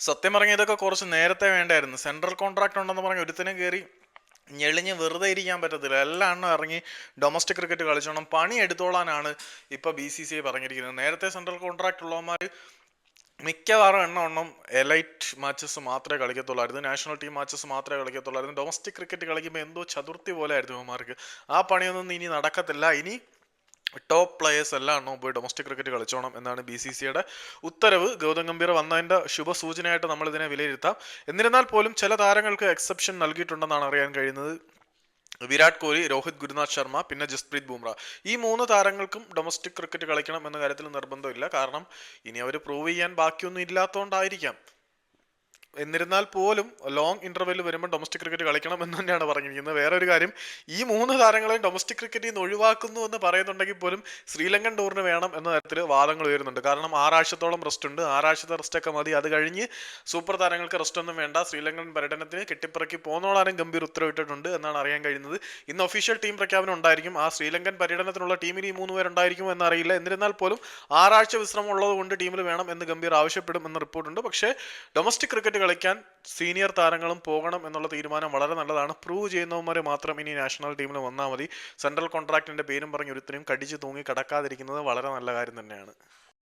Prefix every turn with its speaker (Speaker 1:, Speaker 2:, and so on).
Speaker 1: സത്യം പറഞ്ഞ ഇതൊക്കെ കുറച്ച് നേരത്തെ വേണ്ടായിരുന്നു. സെൻട്രൽ കോൺട്രാക്ട് ഉണ്ടെന്ന് പറഞ്ഞ് ഒരുത്തിനും കയറി ഞെളിഞ്ഞ് വെറുതെ ഇരിക്കാൻ പറ്റത്തില്ല. എല്ലാ എണ്ണം ഇറങ്ങി ഡൊമസ്റ്റിക് ക്രിക്കറ്റ് കളിച്ചോണം. പണി എടുത്തോളാനാണ് ഇപ്പോൾ ബി സി സി ഐ പറഞ്ഞിരിക്കുന്നത്. നേരത്തെ സെൻട്രൽ കോൺട്രാക്ട് ഉള്ളവന്മാർ മിക്കവാറും എണ്ണം എണ്ണം എലൈറ്റ് മാച്ചസ് മാത്രമേ കളിക്കത്തുള്ളായിരുന്നു. നാഷണൽ ടീം മാച്ചസ് മാത്രമേ കളിക്കത്തുള്ളായിരുന്നു. ഡൊമസ്റ്റിക് ക്രിക്കറ്റ് കളിക്കുമ്പോൾ എന്തോ ചതുർത്ഥി പോലെ ആയിരുന്നു ഇവന്മാർക്ക്. ആ പണിയൊന്നും ഇനി നടക്കത്തില്ല. ഇനി ടോപ്പ് പ്ലെയേഴ്സ് എല്ലാം എണ്ണവും പോയി ഡൊമസ്റ്റിക് ക്രിക്കറ്റ് കളിച്ചോണം എന്നാണ് ബി സി സിയുടെ ഉത്തരവ്. ഗൗതം ഗംഭീർ വന്നതിന്റെ നമ്മൾ ഇതിനെ വിലയിരുത്താം. എന്നിരുന്നാൽ പോലും ചില താരങ്ങൾക്ക് എക്സെപ്ഷൻ നൽകിയിട്ടുണ്ടെന്നാണ് അറിയാൻ കഴിയുന്നത്. വിരാട് കോഹ്ലി രോഹിത് ഗുരുനാഥ് ശർമ്മ പിന്നെ ജസ്പ്രീത് ബുംറ. ഈ മൂന്ന് താരങ്ങൾക്കും ഡൊമസ്റ്റിക് ക്രിക്കറ്റ് കളിക്കണം എന്ന കാര്യത്തിൽ നിർബന്ധമില്ല. കാരണം ഇനി അവർ പ്രൂവ് ചെയ്യാൻ ബാക്കിയൊന്നും ഇല്ലാത്തതുകൊണ്ടായിരിക്കാം എന്നിരുന്നാൽ പോലും ലോങ് ഇന്റർവെല്ലിൽ വരുമ്പോൾ ഡൊമസ്റ്റിക് ക്രിക്കറ്റ് കളിക്കണം എന്ന് തന്നെയാണ് പറഞ്ഞിരിക്കുന്നത്. വേറെ ഒരു കാര്യം ഈ മൂന്ന് താരങ്ങളെയും ഡൊമസ്റ്റിക് ക്രിക്കറ്റിൽ നിന്ന് ഒഴിവാക്കുന്നു എന്ന് പറയുന്നുണ്ടെങ്കിൽ പോലും ശ്രീലങ്കൻ ടൂറിന് വേണം എന്ന തരത്തിൽ വാദങ്ങൾ ഉയരുന്നുണ്ട്. കാരണം ആറാഴ്ചത്തോളം റെസ്റ്റ് ഉണ്ട്. ആറാഴ്ചത്തെ റെസ്റ്റ് ഒക്കെ മതി. അത് കഴിഞ്ഞ് സൂപ്പർ താരങ്ങൾക്ക് റെസ്റ്റ് ഒന്നും വേണ്ട. ശ്രീലങ്കൻ പര്യടനത്തിന് കെട്ടിപ്പിറക്കി പോന്നോളാനും ഗംഭീർ ഉത്തരവിട്ടിട്ടുണ്ട് എന്നാണ് അറിയാൻ കഴിയുന്നത്. ഇന്ന് ഒഫീഷ്യൽ ടീം പ്രഖ്യാപനം ഉണ്ടായിരിക്കും. ആ ശ്രീലങ്കൻ പര്യടനത്തിനുള്ള ടീമിൽ ഈ മൂന്ന് പേരുണ്ടായിരിക്കുമോ എന്നറിയില്ല. എന്നിരുന്നാൽ പോലും ആറാഴ്ച വിശ്രമം ഉള്ളതുകൊണ്ട് ടീമിൽ വേണം എന്ന് ഗംഭീർ ആവശ്യപ്പെടും എന്ന റിപ്പോർട്ടുണ്ട് പക്ഷേ ഡൊമസ്റ്റിക് ക്രിക്കറ്റ് കളിക്കാൻ സീനിയർ താരങ്ങളും പോകണം എന്നുള്ള തീരുമാനം വളരെ നല്ലതാണ്. പ്രൂവ് ചെയ്യുന്നവന്മാരെ മാത്രം ഇനി നാഷണൽ ടീമിൽ വന്നാൽ മതി. സെൻട്രൽ കോൺട്രാക്റ്റിന്റെ പേരും പറഞ്ഞ് ഒരുത്തരും കടിച്ചു തൂങ്ങി കടക്കാതിരിക്കുന്നത് വളരെ നല്ല കാര്യം തന്നെയാണ്.